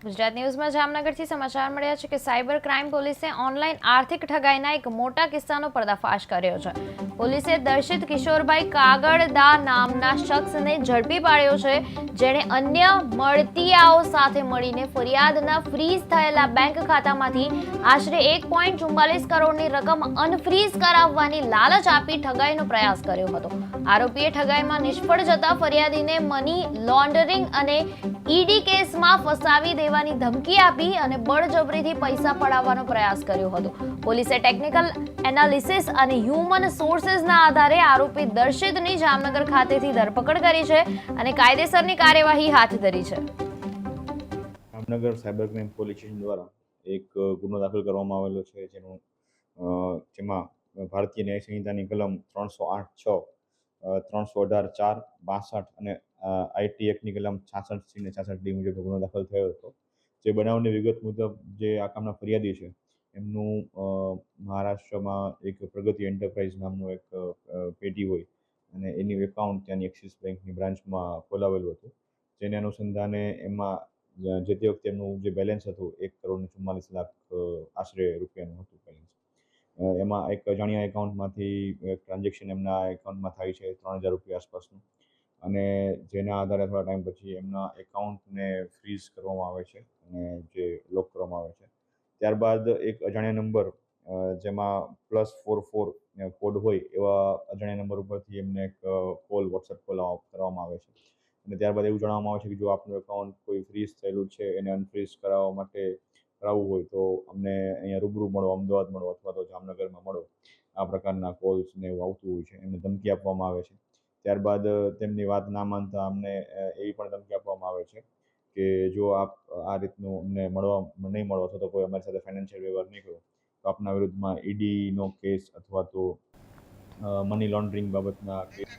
ગુજરાત ન્યૂઝમાં જામનગરથી સમાચાર મળ્યા છે કે સાયબર ક્રાઇમ પોલીસે ઓનલાઈન આર્થિક ઠગાઈના એક મોટા કિસ્સાનો પર્દાફાશ કર્યો છે. પોલીસે દર્શિત કિશોરભાઈ કાગળદા નામના શખ્સને ઝડપી પાડ્યો છે, જેણે અન્ય મળતીયાઓ સાથે મળીને ફરિયાદના ફ્રીઝ થયેલા બેંક ખાતામાંથી આશરે એક પોઈન્ટ ચુમ્માલીસ કરોડની રકમ અનફ્રીઝ કરાવવાની લાલચ આપી ઠગાઈનો પ્રયાસ કર્યો હતો. આરોપીએ ઠગાઈમાં નિષ્ફળ જતા ફરિયાદીને મની લોન્ડરિંગ અને ઈડી કેસમાં ફસાવી દેવાની ધમકી આપી અને બળજબરીથી પૈસા પડાવવાનો પ્રયાસ કર્યો હતો. પોલીસે ટેકનિકલ એનાલિસિસ અને હ્યુમન સોર્સિસના આધારે આરોપી દર્શિતની જામનગર ખાતેથી ધરપકડ કરી છે અને કાયદેસરની કાર્યવાહી હાથ ધરી છે. જામનગર સાયબર ક્રાઇમ પોલીસ દ્વારા એક ગુનો દાખલ કરવામાં આવેલો છે જેનું જેમાં ભારતીય ન્યાય સંહિતાની કલમ ત્રણસો આઠ છ ત્રણસો અઢાર ચાર બાસઠ અને આઈટી એક્ટની કલમ છાસઠ સી ને છાસઠ ડી મુજબ ગુનો દાખલ થયો હતો. જે બનાવની વિગત મુજબ જે આ કામના ફરિયાદી છે એમનું મહારાષ્ટ્રમાં એક પ્રગતિ એન્ટરપ્રાઇઝ નામનું એક અ, હોય અને એની એકાઉન્ટ ત્યાંની એક્સિસ બેંકની બ્રાન્ચમાં ખોલાવેલું હતું. જેને અનુસંધાને એમાં જે તે વખતે એમનું જે બેલેન્સ હતું એક કરોડ ચુમ્માલીસ લાખ આશરે રૂપિયાનું હતું બેલેન્સ એમાં એક અજાણ્યા એકાઉન્ટમાંથી એક ટ્રાન્ઝેક્શન એમના એકાઉન્ટમાં થાય છે ત્રણ હજાર રૂપિયા આસપાસનું. અને જેના આધારે થોડા ટાઈમ પછી એમના એકાઉન્ટને ફ્રીઝ કરવામાં આવે છે અને જે લોક કરવામાં આવે છે. ત્યારબાદ એક અજાણ્યા નંબર જેમાં પ્લસ ફોર ફોર કોડ હોય એવા અજાણ્યા નંબર ઉપરથી એમને એક કોલ, વોટ્સએપ કોલ કરવામાં આવે છે. અને ત્યારબાદ એવું જણાવવામાં આવે છે કે જો આપનું એકાઉન્ટ કોઈ ફ્રીઝ થયેલું છે એને અનફ્રીઝ કરાવવા માટે કરાવવું હોય તો અમને અહીંયા રૂબરૂ મળો, અમદાવાદ મળો અથવા તો જામનગરમાં મળો. આ પ્રકારના કોલ્સ ને એવું આવતું હોય છે, એમને ધમકી આપવામાં આવે છે. ત્યારબાદ તેમની વાત ના માનતા અમને એવી પણ ધમકી આપવામાં આવે છે કે જો આપ આ રીતનું અમને મળવા, નહીં મળો અથવા તો કોઈ અમારી સાથે ફાઇનાન્શિયલ વ્યવહાર નહીં કરો તો આપના વિરુદ્ધમાં ઈડીનો કેસ અથવા તો મની લોન્ડરિંગ બાબતના કેસ